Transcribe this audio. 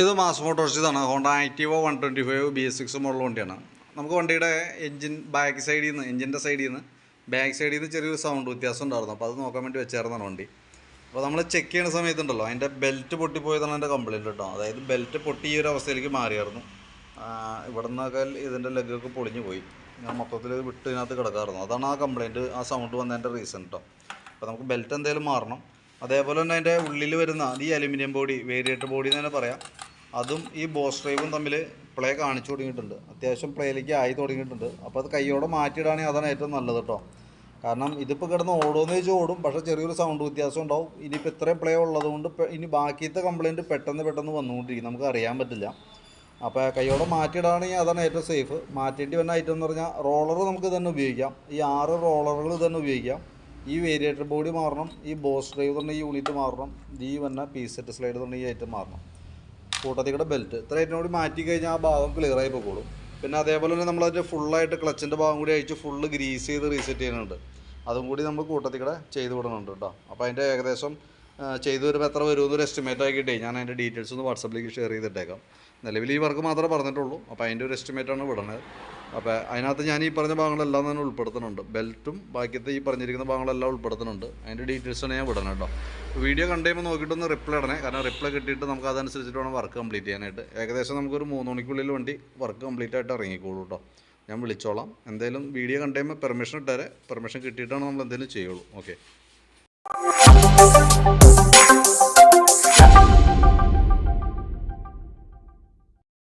ഇത് mass മോട്ടോർസിതാണ് Honda Activa one twenty five B S six model വണ്ടിയാണ്. നമുക്ക് വണ്ടിയുടെ എഞ്ചിൻ ബാക്ക് സൈഡിൽ നിന്ന് എഞ്ചിന്റെ സൈഡിൽ നിന്ന് ബാക്ക് സൈഡിൽ നിന്ന് ചെറിയൊരു സൗണ്ട് വ്യത്യാസം ഉണ്ടായിരുന്നു അപ്പോൾ അത് നോക്കാൻ വേണ്ടി വെച്ചായിരുന്നാണ് വണ്ടി. അപ്പോൾ നമ്മൾ ചെക്ക് ചെയ്യുന്ന സമയത്തുണ്ടല്ലോ അതിന്റെ ബെൽറ്റ് പൊട്ടിപ്പോയതാണ് എന്റെ കംപ്ലയിന്റ് കേട്ടോ അതായത് ബെൽറ്റ് പൊട്ടി ഈ ഒരു അവസ്ഥയിലേക്ക് മാറിയായിരുന്നു. ഇവിടെ നിന്നൊക്കെ ഇതിന്റെ ലെഗൊക്കെ പൊളിഞ്ഞു പോയി. ഞാൻ മൊത്തത്തിൽ വിട്ട് ഇതിനകത്ത് കിടക്കാറുന്നു അതാണ് ആ കംപ്ലയിന്റ് ആ സൗണ്ട് വന്നതിന്റെ റീസൺ കേട്ടോ അപ്പോൾ നമുക്ക് ബെൽറ്റ് എന്തെങ്കിലും മാറണം. അതേപോലെ തന്നെ അതിന്റെ ഉള്ളിൽ വരുന്ന ഈ അലുമിനിയം ബോഡി വേരിയേറ്റ് ബോഡി എന്ന് തന്നെ പറയാം. അതും ഈ ബോസ് ഡ്രൈവും തമ്മിൽ പ്ലേ കാണിച്ചു തുടങ്ങിയിട്ടുണ്ട്. അത്യാവശ്യം പ്ലേയിലേക്ക് ആയി തുടങ്ങിയിട്ടുണ്ട്. അപ്പോൾ അത് കൈയോടെ മാറ്റിയിടാണെങ്കിൽ അതാണ് ഏറ്റവും നല്ലത് കേട്ടോ. കാരണം ഇതിപ്പോൾ കിടന്ന് ഓടുമെന്ന് വെച്ച് ഓടും. പക്ഷേ ചെറിയൊരു സൗണ്ട് വ്യത്യാസം ഉണ്ടാവും. ഇനിയിപ്പോൾ ഇത്രയും പ്ലേ ഉള്ളതുകൊണ്ട് ഇനി ബാക്കിയത്തെ കംപ്ലയിന്റ് പെട്ടെന്ന് പെട്ടെന്ന് വന്നുകൊണ്ടിരിക്കും. നമുക്ക് അറിയാൻ പറ്റില്ല. അപ്പോൾ കൈയോടെ മാറ്റിയിടാണെങ്കിൽ അതാണ് ഏറ്റവും സേഫ് മാറ്റേണ്ടി വന്ന ഐറ്റം എന്ന് പറഞ്ഞാൽ റോളർ നമുക്ക് തന്നെ ഉപയോഗിക്കാം. ഈ ആറ് റോളറുകൾ തന്നെ ഉപയോഗിക്കാം. ഈ വേരിയേറ്റർ ബോഡി മാറണം. ഈ ബോസ് ഡ്രൈവ് തന്നെ ഈ യൂണിറ്റ് മാറണം. ഈ വന്ന പീസെറ്റ് സ്ലൈഡ് തന്നെ ഈ ഐറ്റം മാറണം. കൂട്ടത്തിക്കടെ ബെൽറ്റ് ഇത്ര ഐറ്റം കൂടി മാറ്റി കഴിഞ്ഞാൽ ആ ഭാഗം ക്ലിയർ ആയി പോകുള്ളൂ പിന്നെ അതേപോലെ തന്നെ നമ്മളതിന്റെ ഫുള്ളായിട്ട് ക്ലച്ചിന്റെ ഭാഗം കൂടി അഴിച്ച് ഫുള്ള് ഗ്രീസ് ചെയ്ത് റീസെറ്റ് ചെയ്യുന്നുണ്ട് അതും കൂടി നമ്മൾ കൂട്ടത്തിക്കടെ ചെയ്ത് വിടുന്നുണ്ട് കേട്ടോ അപ്പോൾ അതിന്റെ ഏകദേശം ചെയ്തു വരുമ്പോൾ എത്ര വരുമെന്ന് ഒരു എസ്റ്റിമേറ്റ് ആക്കിയിട്ടേ ഞാൻ അതിന്റെ ഡീറ്റെയിൽസ് ഒന്ന് വാട്സപ്പിലേക്ക് ഷെയർ ചെയ്തിട്ടേക്കാം. നിലവിൽ ഈ വർക്ക് മാത്രമേ പറഞ്ഞിട്ടുള്ളൂ. അപ്പോൾ അതിന്റെ ഒരു എസ്റ്റിമേറ്റാണ് വിടണത്. അപ്പോൾ അതിനകത്ത് ഞാൻ ഈ പറഞ്ഞ ഭാഗങ്ങളെല്ലാം തന്നെ ഉൾപ്പെടുത്തുന്നുണ്ട്. ബെൽറ്റും ബാക്കിയത്തെ ഈ പറഞ്ഞിരിക്കുന്ന ഭാഗങ്ങളെല്ലാം ഉൾപ്പെടുത്തുന്നുണ്ട്. അതിന്റെ ഡീറ്റെയിൽസാണ് ഞാൻ വിടണം കേട്ടോ. വീഡിയോ കണ്ടു കഴിയുമ്പോൾ നോക്കിയിട്ടൊന്ന് റിപ്ലൈ ഇടണേ. കാരണം റിപ്ലൈ കിട്ടിയിട്ട് നമുക്ക് അതനുസരിച്ചിട്ട് വേണം വർക്ക് കംപ്ലീറ്റ് ചെയ്യാനായിട്ട്. ഏകദേശം നമുക്കൊരു മൂന്ന് മണിക്കുള്ളിൽ വണ്ടി വർക്ക് കംപ്ലീറ്റ് ആയിട്ട് ഇറങ്ങിക്കോളൂ കേട്ടോ. ഞാൻ വിളിച്ചോളാം. എന്തായാലും വീഡിയോ കണ്ടു കഴിയുമ്പോൾ പെർമിഷൻ ഇട്ടേരെ. പെർമിഷൻ കിട്ടിയിട്ടാണ് നമ്മൾ എന്തെങ്കിലും ചെയ്യുള്ളൂ. ഓക്കെ